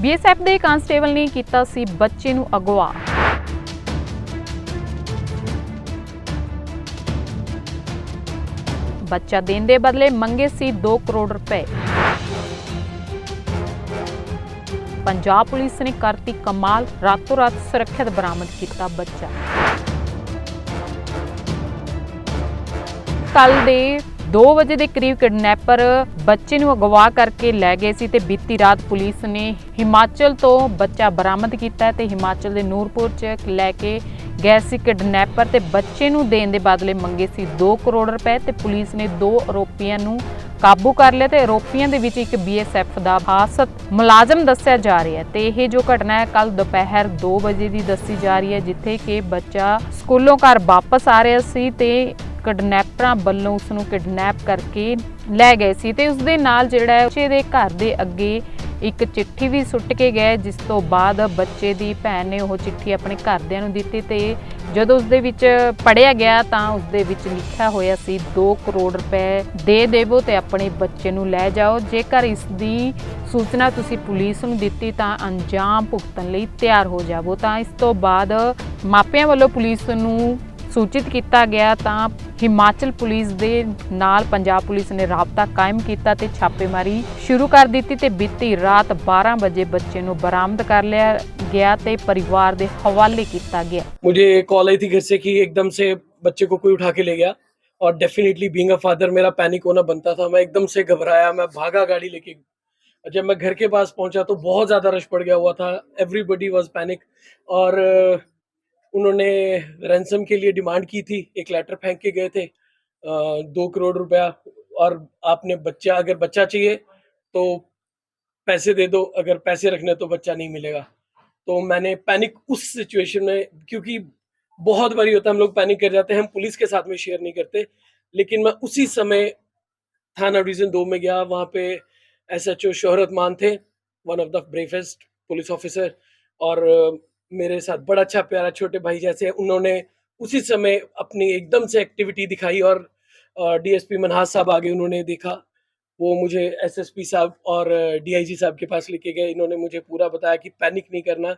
BSF ਦੇ constable ਨੇ ਕੀਤਾ ਸੀ ਬੱਚੇ ਨੂੰ ਅਗਵਾ। ਬੱਚਾ ਦੇਣ ਦੇ ਬਦਲੇ ਮੰਗੇ ਸੀ 2 ਕਰੋੜ ਰੁਪਏ। ਪੰਜਾਬ ਪੁਲਿਸ ਨੇ ਕਰਤੀ ਕਮਾਲ ਰਾਤੋਂ ਰਾਤ ਸੁਰੱਖਿਅਤ ਬਰਾਮਦ ਕੀਤਾ ਬੱਚਾ। ਕੱਲ ਦੇ 2 ਵਜੇ ਦੇ ਕਰੀਬ ਕਿਡਨੈਪਰ ਬੱਚੇ ਨੂੰ ਅਗਵਾ ਕਰਕੇ ਲੈ ਗਏ ਸੀ ਤੇ ਬੀਤੀ ਰਾਤ ਪੁਲਿਸ ਨੇ ਹਿਮਾਚਲ ਤੋਂ ਬੱਚਾ ਬਰਾਮਦ ਕੀਤਾ ਤੇ ਹਿਮਾਚਲ ਦੇ ਨੂਰਪੁਰ ਚ ਲੈ ਕੇ ਗਏ ਸੀ ਕਿਡਨੈਪਰ ਤੇ ਬੱਚੇ ਨੂੰ ਦੇਣ ਦੇ ਬਦਲੇ ਮੰਗੇ ਸੀ 2 ਕਰੋੜ ਰੁਪਏ ਤੇ ਪੁਲਿਸ ਨੇ ਦੋ ਆਰੋਪੀਆਂ ਨੂੰ ਕਾਬੂ ਕਰ ਲਿਆ ਤੇ ਆਰੋਪੀਆਂ ਦੇ ਵਿੱਚ ਇੱਕ ਬੀਐਸਐਫ ਦਾ ਖਾਸਤ ਮੁਲਾਜ਼ਮ ਦੱਸਿਆ ਜਾ ਰਿਹਾ ਹੈ ਤੇ ਇਹ ਜੋ ਘਟਨਾ ਹੈ ਕੱਲ ਦੁਪਹਿਰ 2 ਵਜੇ ਦੀ ਦੱਸੀ ਜਾ ਰਹੀ ਹੈ, ਜਿੱਥੇ ਕਿ ਬੱਚਾ ਸਕੂਲੋਂ ਘਰ ਵਾਪਸ ਆ ਰਿਹਾ ਸੀ ਤੇ ਕਿਡਨੈਪਰਾਂ ਵੱਲੋਂ ਉਸ ਨੂੰ ਕਿਡਨੈਪ ਕਰਕੇ ਲੈ ਗਏ ਸੀ ਤੇ ਉਸ ਦੇ ਨਾਲ ਜਿਹੜਾ ਹੈ, ਬੱਚੇ ਦੇ ਘਰ ਦੇ ਅੱਗੇ ਇੱਕ ਚਿੱਠੀ ਵੀ ਸੁੱਟ ਕੇ ਗਏ, ਜਿਸ ਤੋਂ ਬਾਅਦ ਬੱਚੇ ਦੀ ਭੈਣ ਨੇ ਉਹ ਚਿੱਠੀ ਆਪਣੇ ਘਰਦਿਆਂ ਨੂੰ ਦਿੱਤੀ ਤੇ ਜਦੋਂ ਉਸ ਦੇ ਵਿੱਚ ਪੜਿਆ ਗਿਆ ਤਾਂ ਉਸ ਦੇ ਵਿੱਚ ਲਿਖਿਆ ਹੋਇਆ ਸੀ 2 ਕਰੋੜ ਰੁਪਏ ਦੇ ਦੇਵੋ ਤੇ ਆਪਣੇ ਬੱਚੇ ਨੂੰ ਲੈ ਜਾਓ। ਜੇਕਰ ਇਸ ਦੀ ਸੂਚਨਾ ਤੁਸੀਂ ਪੁਲਿਸ ਨੂੰ ਦਿੱਤੀ ਤਾਂ ਅੰਜਾਮ ਭੁਗਤਣ ਲਈ ਤਿਆਰ ਹੋ ਜਾਵੋ। ਤਾਂ ਇਸ ਤੋਂ ਬਾਅਦ ਮਾਪਿਆਂ ਵੱਲੋਂ ਪੁਲਿਸ ਨੂੰ ਸੂਚਿਤ ਕੀਤਾ ਗਿਆ ਤਾਂ ਹਿਮਾਚਲ ਪੁਲਿਸ ਦੇ ਨਾਲ ਪੰਜਾਬ ਪੁਲਿਸ ਨੇ ਰਾਬਤਾ ਕਾਇਮ ਕੀਤਾ ਤੇ ਛਾਪੇਮਾਰੀ ਸ਼ੁਰੂ ਕਰ ਦਿੱਤੀ ਤੇ ਬੀਤੀ ਰਾਤ 12 ਵਜੇ ਬੱਚੇ ਨੂੰ ਬਰਾਮਦ ਕਰ ਲਿਆ ਗਿਆ ਤੇ ਪਰਿਵਾਰ ਦੇ ਹਵਾਲੇ ਕੀਤਾ ਗਿਆ मुझे कॉल आई थी घर से कि एकदम से बच्चे को कोई उठा के ले गया और डेफिनेटली बीइंग अ फादर मेरा पैनिक होना बनता था मैं एकदम से घबराया मैं भागा गाड़ी लेके और जब मैं घर के पास पहुंचा तो बहुत ज़्यादा रश पड़ गया हुआ था एवरीबडी वाज पैनिक और अ, उन्होंने रैंसम के लिए डिमांड की थी, एक लेटर फेंक के गए थे दो करोड़ रुपया, और आपने बच्चा, अगर बच्चा चाहिए तो पैसे दे दो, अगर पैसे रखने तो बच्चा नहीं मिलेगा। तो मैंने पैनिक उस सिचुएशन में, क्योंकि बहुत बारी होता है, हम लोग पैनिक कर जाते हैं, हम पुलिस के साथ में शेयर नहीं करते, लेकिन मैं उसी समय थाना डिवीज़न दो में गया, वहाँ पे एस एच ओ शोहरत मान थे one of the bravest police officer और मेरे साथ बड़ा अच्छा प्यारा छोटे भाई जैसे उन्होंने उसी समय अपनी एकदम से एक्टिविटी दिखाई और डीएसपी मनहास साहब आगे उन्होंने देखा। वो मुझे एसएसपी साहब और डीआईजी साहब के पास लेके गए। इन्होंने मुझे पूरा बताया कि पैनिक नहीं करना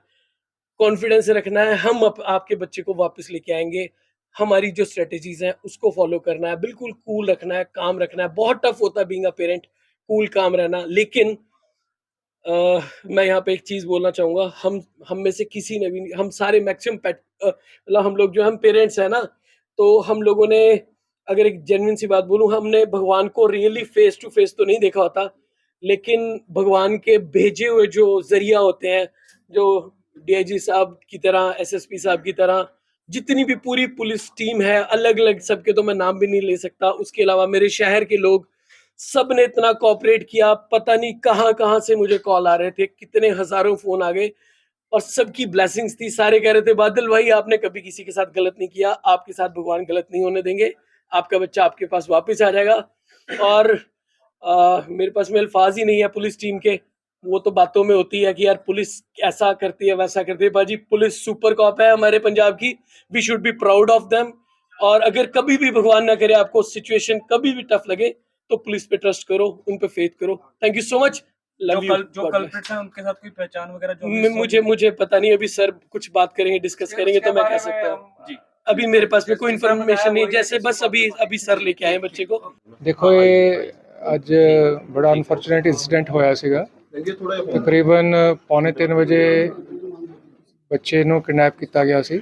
कॉन्फिडेंस रखना है हम अप, आपके बच्चे को वापस लेके आएँगे। हमारी जो स्ट्रेटजीज हैं उसको फॉलो करना है। बिल्कुल कूल रखना है काम रखना है। बहुत टफ होता है बींग अ पेरेंट कूल काम रहना। लेकिन अ, मैं यहाँ पे एक चीज़ बोलना चाहूँगा। हम हम में से किसी ने भी हम सारे मैक्सिमम मतलब हम लोग जो हम पेरेंट्स हैं ना तो हम लोगों ने अगर एक जेन्युइन सी बात बोलूँ, हमने भगवान को रियली फेस टू फेस तो नहीं देखा होता लेकिन भगवान के भेजे हुए जो ज़रिया होते हैं जो डीआईजी साहब की तरह एसएसपी साहब की तरह जितनी भी पूरी पुलिस टीम है अलग अलग सबके तो मैं नाम भी नहीं ले सकता। उसके अलावा मेरे शहर के लोग सबने इतना कॉपरेट किया पता नहीं कहाँ कहाँ से मुझे कॉल आ रहे थे कितने हज़ारों फ़ोन आ गए और सबकी ब्लेसिंग्स थी। सारे कह रहे थे बादल भाई आपने कभी किसी के साथ गलत नहीं किया आपके साथ भगवान गलत नहीं होने देंगे आपका बच्चा आपके पास वापस आ जाएगा। और आ, मेरे पास में अल्फाज ही नहीं है पुलिस टीम के। वो तो बातों में होती है कि यार पुलिस ऐसा करती है वैसा करती है। भाजी पुलिस सुपर कॉप है हमारे पंजाब की। We should be proud of them और अगर कभी भी भगवान ना करे आपको सिचुएशन कभी भी टफ लगे तो पुलिस पे ट्रस्ट करो उन पे फेथ करो थैंक यू सो मच जो लव यू कल जो कल्प्रिट्स हैं उनके साथ कोई पहचान वगैरह जो म- मुझे मुझे पता नहीं अभी सर कुछ बात करेंगे डिस्कस करेंगे तो मैं कह सकता हूँ जी अभी मेरे पास में कोई इन्फॉर्मेशन नहीं जैसे बस अभी अभी सर लेके आए हैं बच्चे को ਦੇਖੋ ਇਹ ਅੱਜ ਬੜਾ ਅਨਫੋਰਚੂਨੇਟ ਇਨਸੀਡੈਂਟ ਹੋਇਆ ਸੀਗਾ ਤਕਰੀਬਨ ਪੌਣੇ 3 ਵਜੇ ਬੱਚੇ ਨੂੰ ਕਿਡਨੈਪ ਕੀਤਾ ਗਿਆ ਸੀ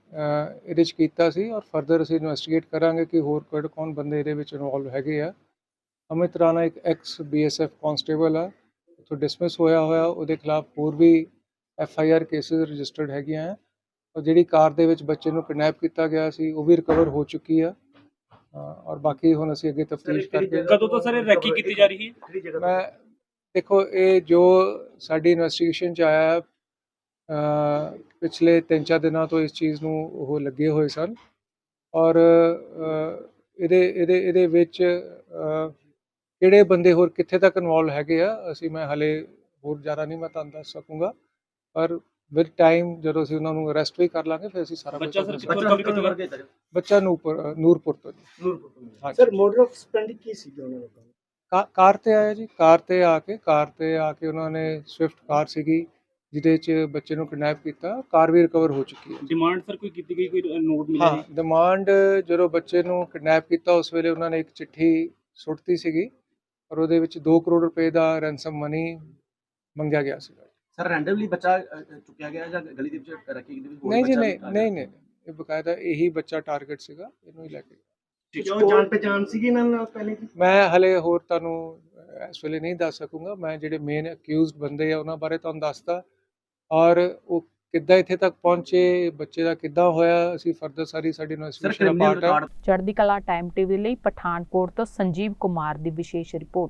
ਇਹਦੇ ਚ ਕੀਤਾ ਸੀ ਔਰ ਫਰਦਰ ਅਸੀਂ ਇਨਵੈਸਟੀਗੇਟ ਕਰਾਂਗੇ ਕਿ ਹੋਰ ਕਿਹੜੇ ਕੌਣ ਬੰਦੇ ਇਹਦੇ ਵਿੱਚ ਇਨਵੋਲਵ ਹੈਗੇ ਆ। ਅਮਿਤ ਰਾਣਾ ਇੱਕ ਐਕਸ ਬੀਐਸਐਫ ਕਾਂਸਟੇਬਲ ਆ ਤੋਂ ਡਿਸਮਿਸ ਹੋਇਆ ਹੋਇਆ ਉਹਦੇ ਖਿਲਾਫ ਹੋਰ ਵੀ F I R cases registered ਹੈਗੀਆਂ ਆ। ਔਰ ਜਿਹੜੀ ਕਾਰ ਦੇ ਵਿੱਚ ਬੱਚੇ ਨੂੰ ਕਿਡਨੈਪ ਕੀਤਾ ਗਿਆ ਸੀ ਉਹ ਵੀ ਰਿਕਵਰ ਹੋ ਚੁੱਕੀ ਆ। ਔਰ ਬਾਕੀ ਹੁਣ ਅਸੀਂ ਅੱਗੇ ਤਫਤੀਸ਼ ਕਰਕੇ ਕਦੋਂ ਤੋਂ ਸਰ ਇਹ ਰੈਕੀ ਕੀਤੀ ਜਾ ਰਹੀ ਹੈ? ਮੈਂ ਦੇਖੋ ਇਹ ਜੋ ਸਾਡੀ ਇਨਵੈਸਟੀਗੇਸ਼ਨ ਚ ਆਇਆ ਪਿਛਲੇ 3-4 ਦਿਨਾਂ ਤੋਂ ਇਸ ਚੀਜ਼ ਨੂੰ ਉਹ ਲੱਗੇ ਹੋਏ ਸਨ। ਔਰ ਇਹਦੇ ਇਹਦੇ ਇਹਦੇ ਵਿੱਚ ਕਿਹੜੇ ਬੰਦੇ ਹੋਰ ਕਿੱਥੇ ਤੱਕ ਇਨਵੋਲਵ ਹੈਗੇ ਆ ਅਸੀਂ ਮੈਂ ਹਲੇ ਹੋਰ ਜ਼ਿਆਦਾ ਨਹੀਂ ਮੈਂ ਤੁਹਾਨੂੰ ਦੱਸ ਸਕੂੰਗਾ। ਪਰ ਵਿਦ ਟਾਈਮ ਜਦੋਂ ਅਸੀਂ ਉਹਨਾਂ ਨੂੰ ਅਰੈਸਟ ਵੀ ਕਰ ਲਾਂਗੇ ਫਿਰ ਅਸੀਂ ਸਾਰਾ ਬੱਚਾ ਸਰ ਕਿੱਥੋਂ ਰਿਕਵਰੀ ਕਿੱਥੋਂ ਕਰ ਬੱਚਾ ਨੂਰਪੁਰ ਨੂਰਪੁਰ ਤੋਂ ਜੀ। ਹਾਂਜੀ। ਸਰ ਮੋਡਰ ਆਫ ਸਪੈਂਡਿੰਗ ਕੀ ਸੀ ਉਹਨਾਂ ਦਾ ਕਾਰ ਤੇ ਆਇਆ ਜੀ। ਕਾਰ ਤੇ ਆ ਕੇ ਕਾਰ ਤੇ ਆ ਕੇ ਉਹਨਾਂ ਨੇ ਸਵਿਫਟ ਕਾਰ ਸੀਗੀ। ਜਿਹਦੇ 'ਚ ਬੱਚੇ ਨੂੰ ਕਿਡਨੈਪ ਕੀਤਾ ਕਾਰ ਵੀ ਰਿਕਵਰ ਹੋ ਚੁੱਕੀ ਹੈ। ਡਿਮਾਂਡ ਸਰ ਕੋਈ ਕੀਤੀ ਗਈ ਕੋਈ ਨੋਟ ਮਿਲਿਆ ਹਾਂ ਡਿਮਾਂਡ ਜਦੋਂ ਬੱਚੇ ਨੂੰ ਕਿਡਨੈਪ ਕੀਤਾ ਉਸ ਵੇਲੇ ਉਹਨਾਂ ਨੇ ਇੱਕ ਚਿੱਠੀ ਸੁੱਟਤੀ ਸੀਗੀ ਔਰ ਉਹਦੇ ਵਿੱਚ 2 ਕਰੋੜ ਰੁਪਏ ਦਾ ਰੈਂਸਮ ਮਨੀ ਮੰਗਿਆ ਗਿਆ ਸੀਗਾ। ਸਰ ਰੈਂਡਮਲੀ ਬੱਚਾ ਚੁੱਕਿਆ ਗਿਆ ਜਾਂ ਗਲੀ ਦੇ ਵਿੱਚ ਰੱਖੀ ਗਈ ਨਹੀਂ ਜੀ ਨਹੀਂ? ਨਹੀਂ ਨਹੀਂ ਇਹ ਬਕਾਇਦਾ ਇਹੀ ਬੱਚਾ ਟਾਰਗੇਟ ਸੀਗਾ ਇਹਨੂੰ ਹੀ ਲੈ ਕੇ ਜੋ ਜਾਣ ਪਛਾਣ ਸੀਗੀ ਇਹਨਾਂ ਨਾਲ ਪਹਿਲੇ ਦੀ ਮੈਂ ਹਲੇ ਹੋਰ ਤੁਹਾਨੂੰ ਇਸ ਵੇਲੇ ਨਹੀਂ ਦੱਸ ਸਕੂੰਗਾ। ਮੈਂ ਜਿਹੜੇ ਮੇਨ ਅਕਿਊਜ਼ਡ ਬੰਦੇ ਆ ਉਹਨਾਂ ਬਾਰੇ ਤੁਹਾਨੂੰ ਦੱਸਦਾ। ਔਰ ਉਹ ਕਿੱਦਾਂ ਇੱਥੇ ਤੱਕ ਪਹੁੰਚੇ ਬੱਚੇ ਦਾ ਕਿੱਦਾਂ ਹੋਇਆ ਅਸੀਂ ਫਰਦਰ ਸਾਰੀ ਸਾਡੀ ਇਨਵੈਸਟੀਗੇਸ਼ਨ ਦਾ ਪਾਰਟ ਚੜ੍ਹਦੀ ਕਲਾ ਟਾਈਮ ਟੀਵੀ ਲਈ ਪਠਾਨਕੋਟ ਤੋਂ ਸੰਜੀਵ ਕੁਮਾਰ ਦੀ ਵਿਸ਼ੇਸ਼ ਰਿਪੋਰਟ।